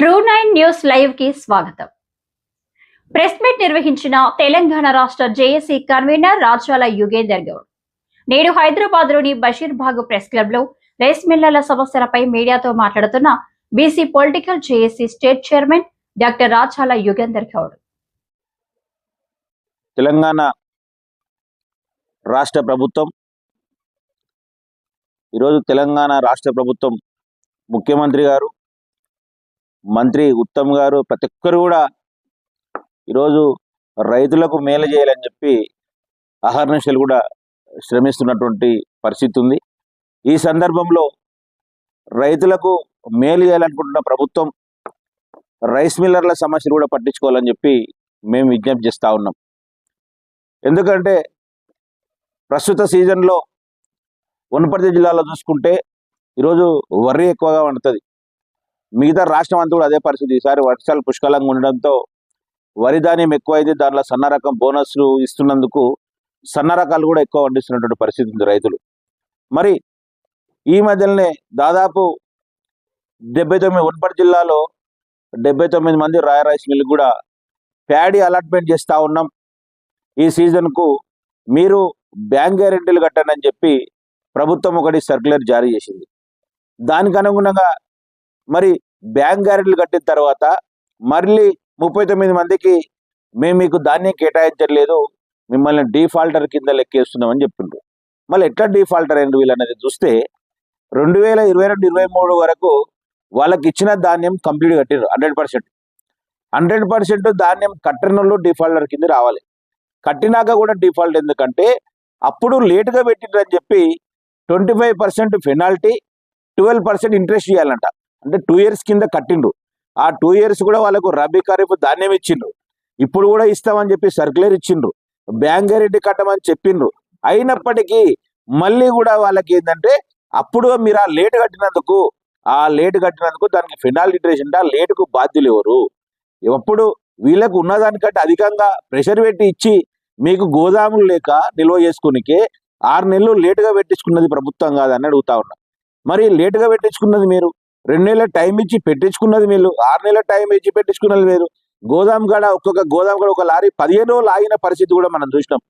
True nine news లైవ్కి స్వాగతం. Press meet నిర్వహించిన తెలంగాణ రాష్ట్ర జేఏసీ కన్వీనర్ రాజాల యుగేందర్ గౌడ్. నేడు హైదరాబాద్లోని బషీర్బాగ్ ప్రెస్ క్లబ్లో రైస్ మిల్లర్ల సమస్యలపై మీడియాతో మాట్లాడుతున్న BC political JAC state chairman doctor Rajala Yugender Goud. Telangana రాష్ట్ర ప్రభుత్వం ఈరోజు తెలంగాణ రాష్ట్ర ప్రభుత్వం ముఖ్యమంత్రి గారు మంత్రి ఉత్తమ్ గారు ప్రతి ఒక్కరు కూడా ఈరోజు రైతులకు మేలు చేయాలని చెప్పి అహర్నిశలు కూడా శ్రమిస్తున్నటువంటి పరిస్థితి ఉంది. ఈ సందర్భంలో రైతులకు మేలు చేయాలనుకుంటున్న ప్రభుత్వం రైస్ మిల్లర్ల సమస్యలు కూడా పట్టించుకోవాలని చెప్పి మేము విజ్ఞప్తి చేస్తూ ఉన్నాం. ఎందుకంటే ప్రస్తుత సీజన్లో వనపర్తి జిల్లాలో చూసుకుంటే ఈరోజు వరి ఎక్కువగా వండుతుంది. మిగతా రాష్ట్రం అంతా కూడా అదే పరిస్థితి. ఈసారి వర్షాలు పుష్కలంగా ఉండడంతో వరి ధాన్యం ఎక్కువైంది దాంట్లో సన్న రకం బోనస్లు ఇస్తున్నందుకు సన్న రకాలు కూడా ఎక్కువ పండిస్తున్నటువంటి పరిస్థితి ఉంది రైతులు. మరి ఈ మధ్యలోనే దాదాపు డెబ్బై తొమ్మిది వనపర్తి జిల్లాలో డెబ్బై తొమ్మిది మంది రాయ రైస్ మిల్ కూడా ప్యాడీ అలాట్మెంట్ చేస్తూ ఉన్నాం. ఈ సీజన్కు మీరు బ్యాంక్ గ్యారెంటీలు కట్టండి అని చెప్పి ప్రభుత్వం ఒకటి సర్క్యులర్ జారీ చేసింది. దానికి అనుగుణంగా మరి బ్యాంక్ గ్యారెంటీలు కట్టిన తర్వాత మళ్ళీ ముప్పై తొమ్మిది మందికి మేము మీకు ధాన్యం కేటాయించట్లేదు మిమ్మల్ని డిఫాల్టర్ కింద లెక్కేస్తున్నామని చెప్పిండ్రు మళ్ళీ ఎట్లా డిఫాల్టర్ అయింది వీళ్ళు అనేది చూస్తే రెండు వేల ఇరవై రెండు ఇరవై మూడు వరకు వాళ్ళకి ఇచ్చిన ధాన్యం కంప్లీట్ కట్టిరు హండ్రెడ్ పర్సెంట్. హండ్రెడ్ పర్సెంట్ ధాన్యం కట్టిన వాళ్ళు డిఫాల్టర్ కింద రావాలి. కట్టినాక కూడా డిఫాల్ట్ ఎందుకంటే అప్పుడు లేటుగా పెట్టిండ్రని చెప్పి twenty five percent penalty twelve percent interest ఇవ్వాలంట అంటే టూ ఇయర్స్ కింద కట్టిండ్రు ఆ టూ ఇయర్స్ కూడా వాళ్ళకు రబీ ఖరీఫ్ ధాన్యం ఇచ్చిండ్రు ఇప్పుడు కూడా ఇస్తామని చెప్పి సర్క్యులర్ ఇచ్చిండ్రు బ్యాంక్ కట్టమని చెప్పిండ్రు అయినప్పటికీ మళ్ళీ కూడా వాళ్ళకి ఏంటంటే అప్పుడు మీరు ఆ లేట్ కట్టినందుకు ఆ లేట్ కట్టినందుకు దానికి ఫినాల్ ఇంట్రెస్ట్ ఆ లేటుకు బాధ్యులు ఎవరు? ఎప్పుడు వీళ్ళకు ఉన్నదానికంటే అధికంగా ప్రెషర్ పెట్టి ఇచ్చి మీకు గోదాములు లేక నిల్వ చేసుకునికే ఆరు నెలలు లేటుగా పెట్టించుకున్నది ప్రభుత్వం కాదని అడుగుతా ఉన్నా. మరి లేటుగా పెట్టించుకున్నది మీరు? రెండు నెలల టైం ఇచ్చి పెట్టించుకున్నది మీరు ఆరు నెలల టైం ఇచ్చి పెట్టించుకున్నది మీరు గోదాం గడ ఒక్కొక్క గోదాం గడ ఒక లారీ పదిహేను రోజులు ఆగిన పరిస్థితి కూడా మనం చూసినాం.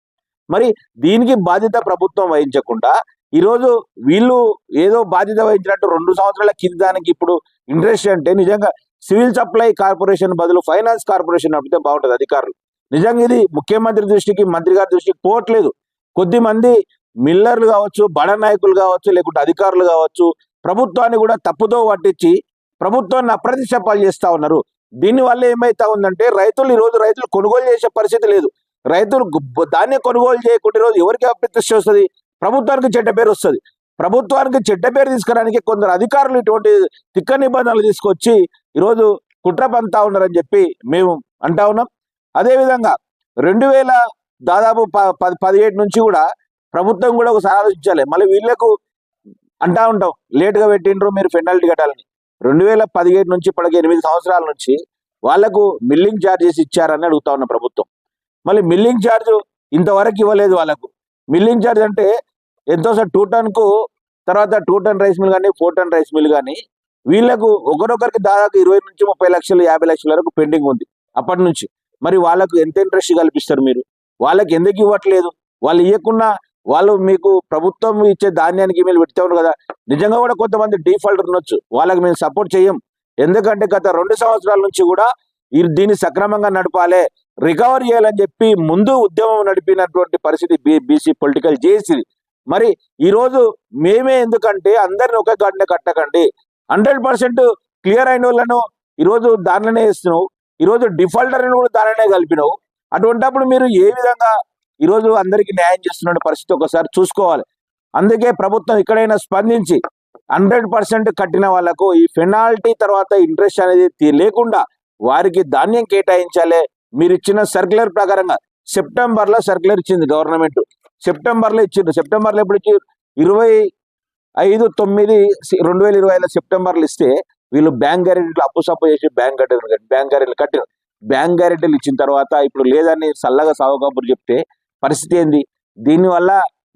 మరి దీనికి బాధ్యత ప్రభుత్వం వహించకుండా ఈరోజు వీళ్ళు ఏదో బాధ్యత వహించినట్టు రెండు సంవత్సరాల కింద దానికి ఇప్పుడు ఇంట్రెస్ట్ అంటే నిజంగా సివిల్ సప్లై కార్పొరేషన్ బదులు ఫైనాన్స్ కార్పొరేషన్ నడిపితే బాగుంటుంది అధికారులు. నిజంగా ఇది ముఖ్యమంత్రి దృష్టికి మంత్రి గారి దృష్టికి పోవట్లేదు. కొద్ది మంది మిల్లర్లు కావచ్చు బడ నాయకులు కావచ్చు లేకుంటే అధికారులు కావచ్చు ప్రభుత్వాన్ని కూడా తప్పుదో పట్టించి ప్రభుత్వాన్ని అప్రతిష్ట పాలు చేస్తూ ఉన్నారు. దీని వల్ల ఏమైతా ఉందంటే రైతులు ఈరోజు రోజు రైతులు కొనుగోలు చేసే పరిస్థితి లేదు. రైతులు ధాన్యం కొనుగోలు చేయకుండా ఈరోజు రోజు ఎవరికి అప్రతిష్ట వస్తుంది? ప్రభుత్వానికి చెడ్డ పేరు వస్తుంది. ప్రభుత్వానికి చెడ్డ పేరు తీసుకురానికి కొందరు అధికారులు ఇటువంటి తిక్క నిబంధనలు తీసుకొచ్చి ఈరోజు కుట్ర పంతా ఉన్నారని చెప్పి మేము అంటా ఉన్నాం. అదేవిధంగా రెండు వేల దాదాపు ప- పది పదిహేడు నుంచి కూడా ప్రభుత్వం కూడా ఒకసారి ఆలోచించాలి. మళ్ళీ వీళ్ళకు అంటా ఉంటాం. లేట్గా పెట్టిండ్రు మీరు పెనాల్టీ కట్టాలని. రెండు వేల పదిహేడు నుంచి ఇప్పటికి ఎనిమిది సంవత్సరాల నుంచి వాళ్ళకు మిల్లింగ్ ఛార్జెస్ ఇచ్చారని అడుగుతా ఉన్న ప్రభుత్వం. మళ్ళీ మిల్లింగ్ ఛార్జ్ ఇంతవరకు ఇవ్వలేదు వాళ్ళకు. మిల్లింగ్ ఛార్జ్ అంటే ఎంతో సార్ టూ టన్కు తర్వాత టూ టన్ రైస్ మిల్ కానీ ఫోర్ టన్ రైస్ మిల్ కానీ వీళ్ళకు ఒకరొకరికి దాదాపు ఇరవై నుంచి ముప్పై లక్షలు యాభై లక్షల వరకు పెండింగ్ ఉంది అప్పటి నుంచి. మరి వాళ్ళకు ఎంత ఇంట్రెస్ట్ కల్పిస్తారు మీరు? వాళ్ళకి ఎందుకు ఇవ్వట్లేదు? వాళ్ళు ఇవ్వకుండా వాళ్ళు మీకు ప్రభుత్వం ఇచ్చే ధాన్యానికి మీరు పెడతా కదా. నిజంగా కూడా కొంతమంది డిఫాల్టర్ ఉండొచ్చు. వాళ్ళకి మేము సపోర్ట్ చేయం. ఎందుకంటే గత రెండు సంవత్సరాల నుంచి కూడా ఈ దీన్ని సక్రమంగా నడపాలి. రికవర్ చేయాలని చెప్పి ముందు ఉద్యమం నడిపినటువంటి పరిస్థితి బీ- బీసీ పొలిటికల్ చేసింది మరి ఈ రోజు మేమే ఎందుకంటే అందరిని ఒకే గాడినే కట్టకండి. హండ్రెడ్ పర్సెంట్ క్లియర్ అయిన వాళ్ళను ఈరోజు దానిలోనే ఇస్తున్నావు ఈరోజు డిఫాల్టర్ కూడా దానిలోనే కలిపినావు. అటువంటిప్పుడు మీరు ఏ విధంగా ఈరోజు అందరికీ న్యాయం చేస్తున్న పరిస్థితి ఒకసారి చూసుకోవాలి. అందుకే ప్రభుత్వం ఇక్కడైనా స్పందించి హండ్రెడ్ పర్సెంట్ కట్టిన వాళ్ళకు ఈ పెనాల్టీ తర్వాత ఇంట్రెస్ట్ అనేది లేకుండా వారికి ధాన్యం కేటాయించాలి. మీరు ఇచ్చిన సర్క్యులర్ ప్రకారంగా సెప్టెంబర్లో సర్క్యులర్ ఇచ్చింది గవర్నమెంట్. సెప్టెంబర్లో ఇచ్చింది. సెప్టెంబర్లో ఎప్పుడు ఇచ్చి ఇరవై ఐదు తొమ్మిది రెండు వేల ఇరవై ఐదులో సెప్టెంబర్లు ఇస్తే వీళ్ళు బ్యాంక్ గ్యారెంటీలు అప్పు సప్పు చేసి బ్యాంక్ గ్యారెంటీ బ్యాంక్ గ్యారెంటీలు కట్టిన బ్యాంక్ గ్యారెంటీలు ఇచ్చిన తర్వాత ఇప్పుడు లేదని చల్లగా సాగుకబురు చెప్తే పరిస్థితి ఏంది? దీనివల్ల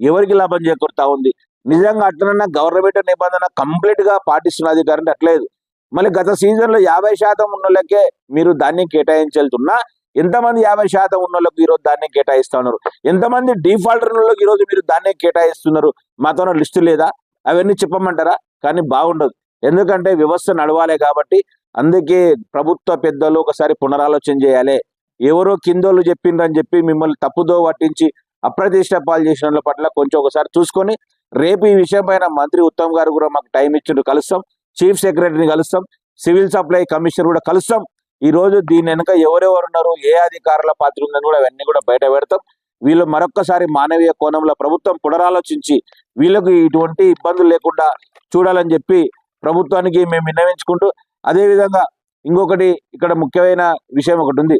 ఎవరికి లాభం చేకూరుతా ఉంది? నిజంగా అట్లనన్నా గవర్నమెంట్ నిబంధన కంప్లీట్గా పాటిస్తున్న అధికారం అట్లేదు. మళ్ళీ గత సీజన్లో యాభై శాతం ఉన్న వాళ్ళకే మీరు దాన్ని కేటాయించాల్తున్నా ఎంతమంది యాభై శాతం ఉన్న వాళ్ళకి ఈరోజు దాన్ని కేటాయిస్తున్నారు ఎంతమంది డిఫాల్టర్లకు ఈరోజు మీరు దాన్ని కేటాయిస్తున్నారు? మాతో లిస్టు లేదా? అవన్నీ చెప్పమంటారా? కానీ బాగుండదు. ఎందుకంటే వ్యవస్థ నడవాలి కాబట్టి అందుకే ప్రభుత్వ పెద్దలు ఒకసారి పునరాలోచన చేయాలి. ఎవరో కిందోళ్ళు చెప్పిండ్రని చెప్పి మిమ్మల్ని తప్పుదో పట్టించి అప్రతిష్ట పాలు చేసిన పట్ల కొంచెం ఒకసారి చూసుకొని రేపు ఈ విషయం పైన మంత్రి ఉత్తమ్ గారు కూడా మాకు టైం ఇచ్చిండ్రు కలుస్తాం. చీఫ్ సెక్రటరీని కలుస్తాం. సివిల్ సప్లై కమిషనర్ కూడా కలుస్తాం. ఈ రోజు దీని వెనుక ఎవరెవరు ఉన్నారు ఏ అధికారుల పాత్ర ఉందని కూడా అవన్నీ కూడా బయట పెడతాం. వీళ్ళు మరొక్కసారి మానవీయ కోణంలో ప్రభుత్వం పునరాలోచించి వీళ్ళకు ఇటువంటి ఇబ్బందులు లేకుండా చూడాలని చెప్పి ప్రభుత్వానికి మేము విన్నవించుకుంటూ అదే విధంగా ఇంకొకటి ఇక్కడ ముఖ్యమైన విషయం ఒకటి ఉంది.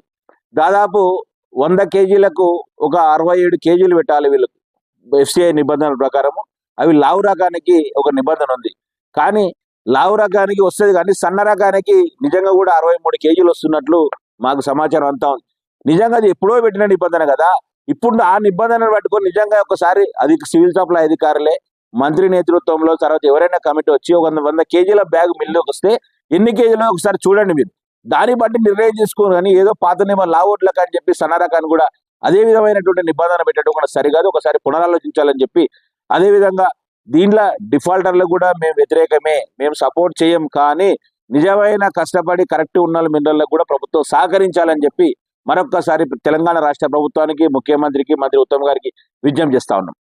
దాదాపు వంద కేజీలకు ఒక అరవై ఏడు కేజీలు పెట్టాలి వీళ్ళకు. ఎఫ్సిఐ నిబంధనల ప్రకారము. అవి లావు రకానికి ఒక నిబంధన ఉంది. కానీ లావు రకానికి వస్తుంది కానీ సన్న రకానికి నిజంగా కూడా అరవై మూడు కేజీలు వస్తున్నట్లు మాకు సమాచారం అంతా ఉంది. నిజంగా అది ఎప్పుడో పెట్టిన నిబంధన కదా. ఇప్పుడు ఆ నిబంధనను పట్టుకొని నిజంగా ఒకసారి అది సివిల్ సప్లై అధికారులే మంత్రి నేతృత్వంలో తర్వాత ఎవరైనా కమిటీ వచ్చి ఒక వంద- వంద కేజీల బ్యాగ్ మిల్లుకి వస్తే ఎన్ని కేజీలో ఒకసారి చూడండి మీరు. దాన్ని బట్టి నిర్ణయం చేసుకోరు కానీ ఏదో పాత నియమ లావోట్లకు అని చెప్పి సన్నారకాన్ని కూడా అదే విధమైనటువంటి నిబంధన పెట్టడం కూడా సరికాదు ఒకసారి పునరాలోచించాలని చెప్పి అదే విధంగా డిఫాల్టర్లు కూడా మేము వ్యతిరేకమే మేము సపోర్ట్ చేయం కానీ నిజమైన కష్టపడి కరెక్ట్ ఉన్న మినరల్లకు కూడా ప్రభుత్వం సహకరించాలని చెప్పి మరొక్కసారి తెలంగాణ రాష్ట్ర ప్రభుత్వానికి ముఖ్యమంత్రికి మంత్రి ఉత్తమ్ గారికి విజ్ఞప్తి చేస్తా ఉన్నాం.